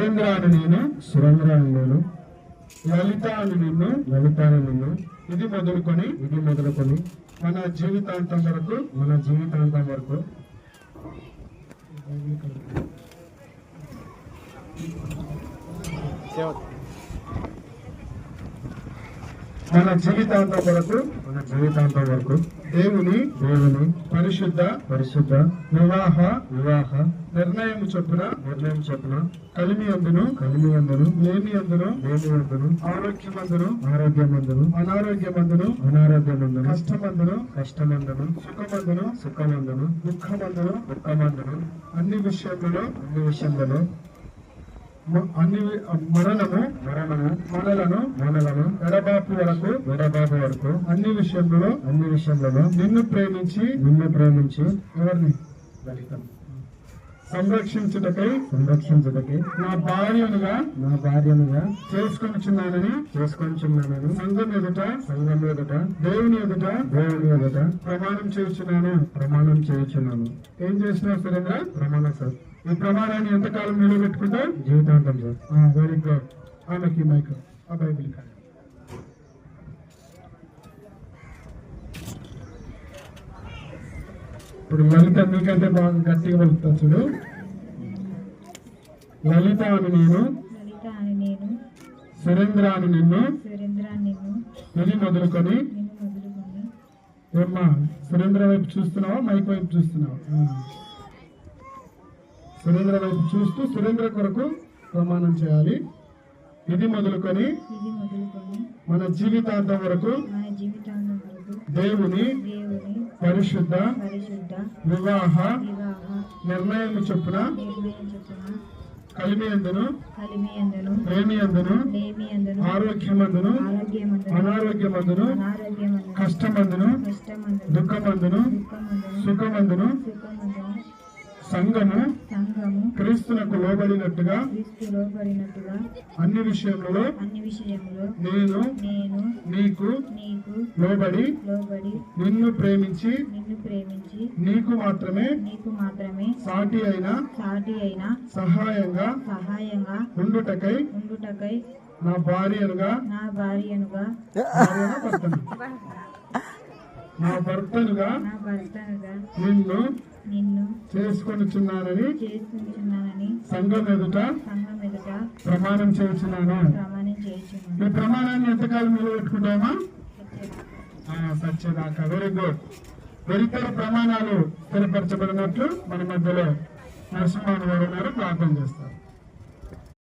సురేంద్ర అని నేను. సురేంద్ర అని నేను. లలిత అని నిన్ను. లలిత అని నిన్ను. ఇది మొదలుకొని. ఇది మొదలుకొని. మన జీవితాంతం వరకు. మన జీవితాంతం వరకు. మన జీవితాంతం వరకు మన జీవితాంతం వరకు దేవుని దేవుని పరిశుద్ధ పరిశుద్ధ వివాహ వివాహ నిర్ణయం చొప్పున నిర్ణయం చొప్పున కలిమి అందును కలిమి అందును లేమి అందును లేని అందును ఆరోగ్యమందును ఆరోగ్యమందును అనారోగ్యమందును అనారోగ్యమందును కష్టమందును కష్టమందును సుఖమందును సుఖమందును దుఃఖమందును దుఃఖమందును అన్ని విషయములలో అన్ని విషయంలో అన్ని మరణము మరణము మనలను మనలను ఎడబాపు వరకు విడబాబు వరకు అన్ని విషయములలో అన్ని విషయంలో నిన్ను ప్రేమించి నిన్ను ప్రేమించి ఎవరిని? లలితం సంరక్షించుటకై సంరక్షించుటకి నా భార్యనుగా నా భార్యనుగా చేసుకొనిచున్నానని చేసుకొంచున్నానని సంఘం ఎదుట సంఘం ఎదుట దేవుని ఎదుట దేవుని ఎదుట ప్రమాణం చేయుచున్నాను. ప్రమాణం చేయుచున్నాను. ఏం చేసినావు సురేంద్ర? ప్రమాణం సార్ ఈ ప్రమాణాన్ని ఎంతకాలం నిలబెట్టుకుంటా జీవితాంతం సార్. వెరీ గుడ్ ఆమెకి మైక్. ఆ బైబిల్ ఇప్పుడు లలిత నీకంటే బాగా గట్టిగా పలుకుతా చూడు. లలిత అని నేను లలిత అని నేను సురేంద్ర అని నిన్ను ఇది మొదలుకొని ఏమ్మా సురేంద్ర వైపు చూస్తున్నావా మైక్ వైపు చూస్తున్నావా. సురేంద్ర వైపు చూస్తూ సురేంద్ర కొరకు ప్రమాణం చేయాలి. ఇది మొదలుకొని మన జీవితాంతం వరకు దేవుని పరిశుద్ధ వివాహ నిర్ణయం చొప్పున నిర్ణయం చొప్పున కలిమి అందును కలిమి అందును ప్రేమి అందును లేమి అందును ఆరోగ్యమందును అనారోగ్యమందును కష్టమందును దుఃఖమందును సుఖమందును సంఘము సంఘము క్రీస్తునకు లోబడినట్టుగా లోబడినట్టుగా అన్ని విషయములలో అన్ని విషయంలో నేను నేను నీకు నీకు లోబడి లోబడి నిన్ను ప్రేమించి నిన్ను ప్రేమించి నీకు మాత్రమే నీకు మాత్రమే సాటి అయిన సాటి అయిన సహాయంగా సహాయంగా ఉండుటకై ఉండుటకై నా భార్యనుగా నా భార్యనుగా నా భర్తనుగా నిన్ను నిన్ను చేసుకొనిచున్నానని చేసుకుంటున్నానని సంఘం ఎదుట సంఘం ఎదుట ప్రమాణం చేస్తున్నాను ప్రమాణం ఈ ప్రమాణాన్ని ఎంతకాలం నిలబెట్టుకుంటామా? సత్యదాకా. వెరీ గుడ్ వెరితర ప్రమాణాలు స్థిరపరచబడినట్లు మన మధ్యలో నరసింహాను గారు ప్రార్థన చేస్తారు.